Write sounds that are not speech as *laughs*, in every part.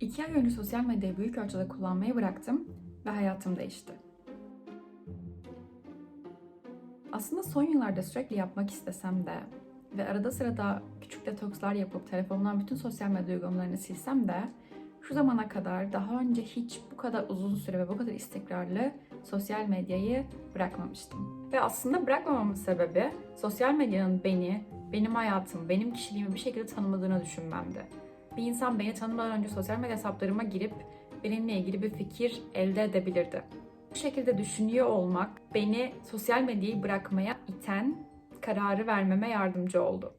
İki ay önce sosyal medyayı büyük ölçüde kullanmayı bıraktım ve hayatım değişti. Aslında son yıllarda sürekli yapmak istesem de ve arada sırada küçük detokslar yapıp telefonumdan bütün sosyal medya uygulamalarını silsem de şu zamana kadar daha önce hiç bu kadar uzun süre ve bu kadar istikrarlı sosyal medyayı bırakmamıştım. Ve aslında bırakmamamın sebebi sosyal medyanın beni, benim hayatım, benim kişiliğimi bir şekilde tanımadığını düşünmemdi. Bir insan beni tanımadan önce sosyal medya hesaplarıma girip benimle ilgili bir fikir elde edebilirdi. Bu şekilde düşünüyor olmak beni sosyal medyayı bırakmaya iten kararı vermeme yardımcı oldu.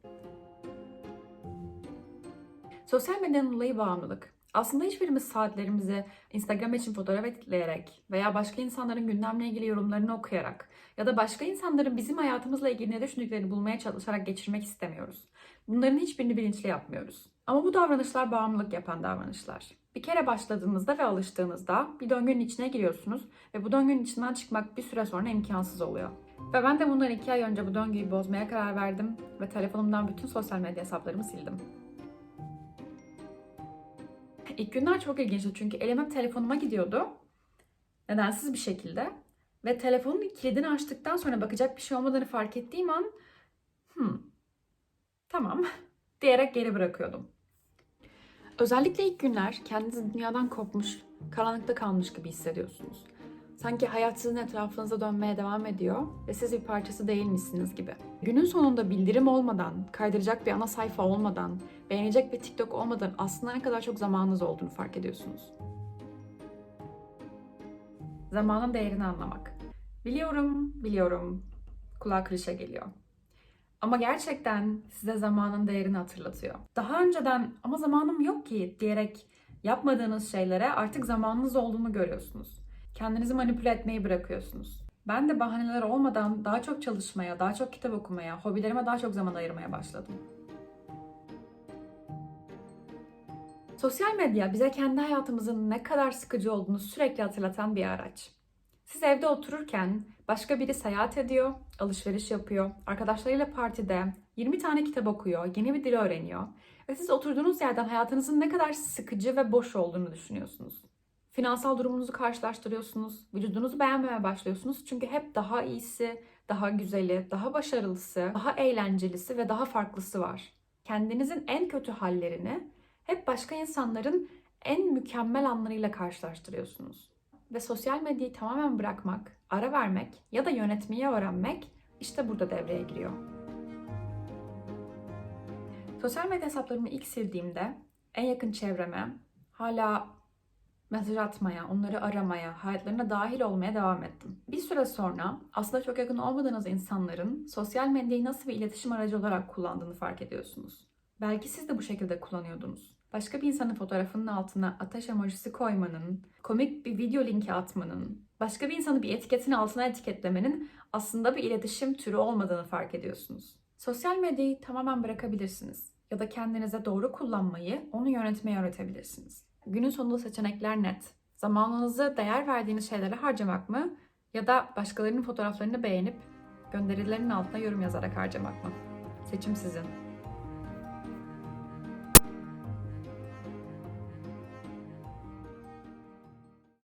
Sosyal medyanın olayı bağımlılık. Aslında hiçbirimiz saatlerimizi Instagram için fotoğraf editleyerek veya başka insanların gündemle ilgili yorumlarını okuyarak ya da başka insanların bizim hayatımızla ilgili ne düşündüklerini bulmaya çalışarak geçirmek istemiyoruz. Bunların hiçbirini bilinçli yapmıyoruz. Ama bu davranışlar bağımlılık yapan davranışlar. Bir kere başladığınızda ve alıştığınızda bir döngünün içine giriyorsunuz ve bu döngünün içinden çıkmak bir süre sonra imkansız oluyor. Ve ben de bundan iki ay önce bu döngüyü bozmaya karar verdim ve telefonumdan bütün sosyal medya hesaplarımı sildim. İlk günler çok ilginçti çünkü elim telefonuma gidiyordu. Nedensiz bir şekilde. Ve telefonun kilidini açtıktan sonra bakacak bir şey olmadığını fark ettiğim an hmm, tamam *laughs* diyerek geri bırakıyordum. Özellikle ilk günler kendinizi dünyadan kopmuş, karanlıkta kalmış gibi hissediyorsunuz. Sanki hayat sizin etrafınıza dönmeye devam ediyor ve siz bir parçası değilmişsiniz gibi. Günün sonunda bildirim olmadan, kaydıracak bir ana sayfa olmadan, beğenecek bir TikTok olmadan aslında ne kadar çok zamanınız olduğunu fark ediyorsunuz. Zamanın değerini anlamak. Biliyorum, biliyorum. Kulağa klişe geliyor. Ama gerçekten size zamanın değerini hatırlatıyor. Daha önceden ama zamanım yok ki diyerek yapmadığınız şeylere artık zamanınız olduğunu görüyorsunuz. Kendinizi manipüle etmeyi bırakıyorsunuz. Ben de bahaneler olmadan daha çok çalışmaya, daha çok kitap okumaya, hobilerime daha çok zaman ayırmaya başladım. Sosyal medya bize kendi hayatımızın ne kadar sıkıcı olduğunu sürekli hatırlatan bir araç. Siz evde otururken başka biri seyahat ediyor, alışveriş yapıyor, arkadaşlarıyla partide 20 tane kitap okuyor, yeni bir dil öğreniyor ve siz oturduğunuz yerden hayatınızın ne kadar sıkıcı ve boş olduğunu düşünüyorsunuz. Finansal durumunuzu karşılaştırıyorsunuz, vücudunuzu beğenmemeye başlıyorsunuz çünkü hep daha iyisi, daha güzeli, daha başarılısı, daha eğlencelisi ve daha farklısı var. Kendinizin en kötü hallerini hep başka insanların en mükemmel anlarıyla karşılaştırıyorsunuz. Ve sosyal medyayı tamamen bırakmak, ara vermek ya da yönetmeyi öğrenmek işte burada devreye giriyor. Sosyal medya hesaplarımı ilk sildiğimde en yakın çevreme hala mesaj atmaya, onları aramaya, hayatlarına dahil olmaya devam ettim. Bir süre sonra aslında çok yakın olmadığınız insanların sosyal medyayı nasıl bir iletişim aracı olarak kullandığını fark ediyorsunuz. Belki siz de bu şekilde kullanıyordunuz. Başka bir insanın fotoğrafının altına ateş emojisi koymanın, komik bir video linki atmanın, başka bir insanı bir etiketin altına etiketlemenin aslında bir iletişim türü olmadığını fark ediyorsunuz. Sosyal medyayı tamamen bırakabilirsiniz ya da kendinize doğru kullanmayı, onu yönetmeyi öğretebilirsiniz. Günün sonunda seçenekler net. Zamanınızı değer verdiğiniz şeylere harcamak mı ya da başkalarının fotoğraflarını beğenip gönderilerinin altına yorum yazarak harcamak mı? Seçim sizin.